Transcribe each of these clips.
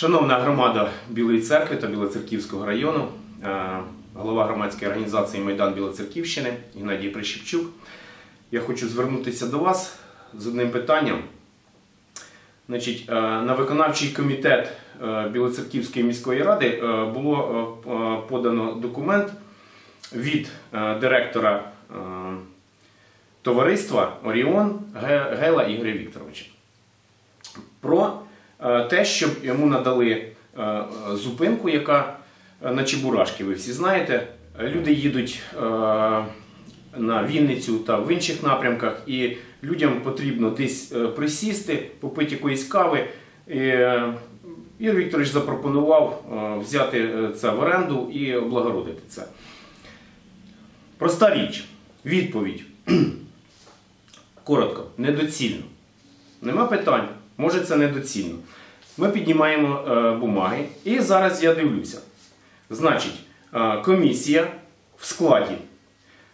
Шановна громада Білої церкви та Білоцерківського району, е, голова громадської організації Майдан Білоцерківщини Геннадій Прищепчук. Я хочу звернутися до вас з одним питанням. Е, на виконавчий комітет е, Білоцерківської міської ради було подано документ від директора товариства Оріон Гела Ігоря Вікторовича про те, щоб йому надали е, е, зупинку, яка е, на Чебурашки, ви всі знаєте. Е, Люди їдуть е, на Вінницю та в інших напрямках, і людям потрібно десь е, присісти, попити якоїсь кави. Е, Ігор Вікторович запропонував е, взяти е, це в оренду і облагородити це. Проста річ. Відповідь. Коротко, недоцільно. Нема питань. Може це недоцільно. Ми піднімаємо е, бумаги, і зараз я дивлюся. Значить, е, комісія в складі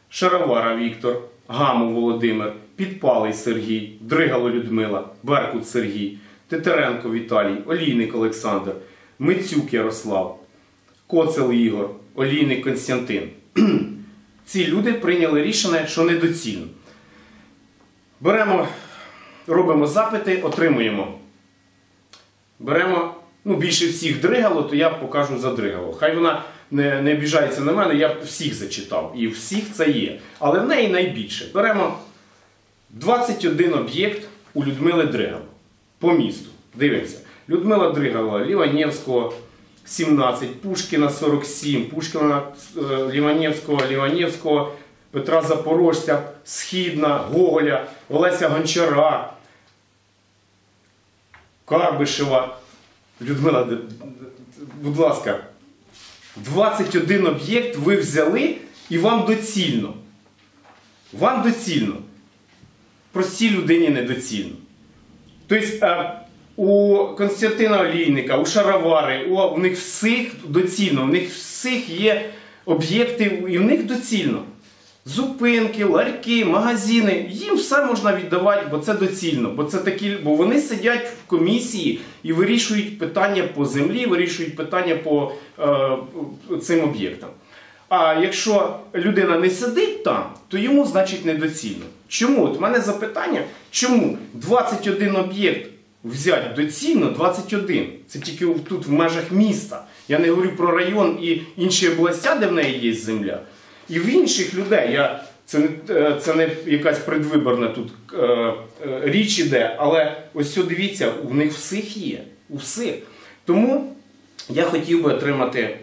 Шаровара Віктор, Гамов Володимир, Підпалий Сергій, Дригало Людмила, Беркут Сергій, Тетеренко Віталій, Олійник Олександр, Мицюк Ярослав, Коцел Ігор, Олійник Константин. Ці люди прийняли рішення, що недоцільно. Беремо, робимо запити, отримуємо. Беремо, ну, більше всіх дригало, то я покажу за дригало. Хай вона не, не обіжається на мене, я всіх зачитав. І всіх це є. Але в неї найбільше. Беремо 21 об'єкт у Людмили Дригало по місту. Дивимося. Людмила Дригала, Ліванєвського 17, Пушкіна 47, Пушкіна е, Ліванєвського, Ліванєвського, Петра Запорожця, Східна, Гоголя, Олеся Гончара, Карбишева. Людмила, будь ласка, 21 об'єкт ви взяли і вам доцільно. Вам доцільно. Простій людині недоцільно. Тобто е, у Константина Олійника, у Шаровари, у, у них всіх доцільно, у них всіх є об'єкти, і в них доцільно. Зупинки, ларьки, магазини, їм все можна віддавати, бо це доцільно. Бо це такі, бо вони сидять в комісії і вирішують питання по землі, вирішують питання по е, цим об'єктам. А якщо людина не сидить там, то йому значить недоцільно. Чому? От в мене запитання, чому 21 об'єкт взяти доцільно 21? Це тільки тут в межах міста. Я не говорю про район і інші областя, де в неї є земля. І в інших людей, я, це, не, е, це не якась предвиборна тут е, е, річ іде, але ось сьо дивіться, у них всіх є. У всіх. Тому я хотів би отримати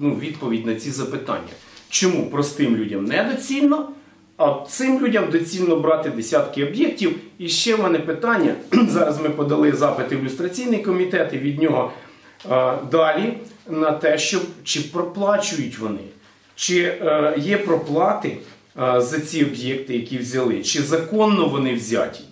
ну, відповідь на ці запитання. Чому простим людям недоцільно, а цим людям доцільно брати десятки об'єктів? І ще в мене питання. Зараз ми подали запити в люстраційний комітет і від нього е, далі на те, що чи проплачують вони, чи е, є проплати е, за ці об'єкти, які взяли, чи законно вони взяті.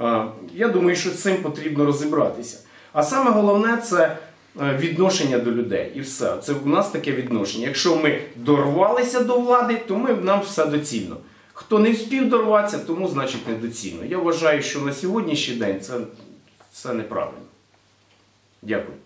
Е, Я думаю, що з цим потрібно розібратися. А саме головне це відношення до людей. І все. Це в нас таке відношення. Якщо ми дорвалися до влади, то ми, нам все доцільно. Хто не встиг дорватися, тому значить недоцільно. Я вважаю, що на сьогоднішній день це, це неправильно. Дякую.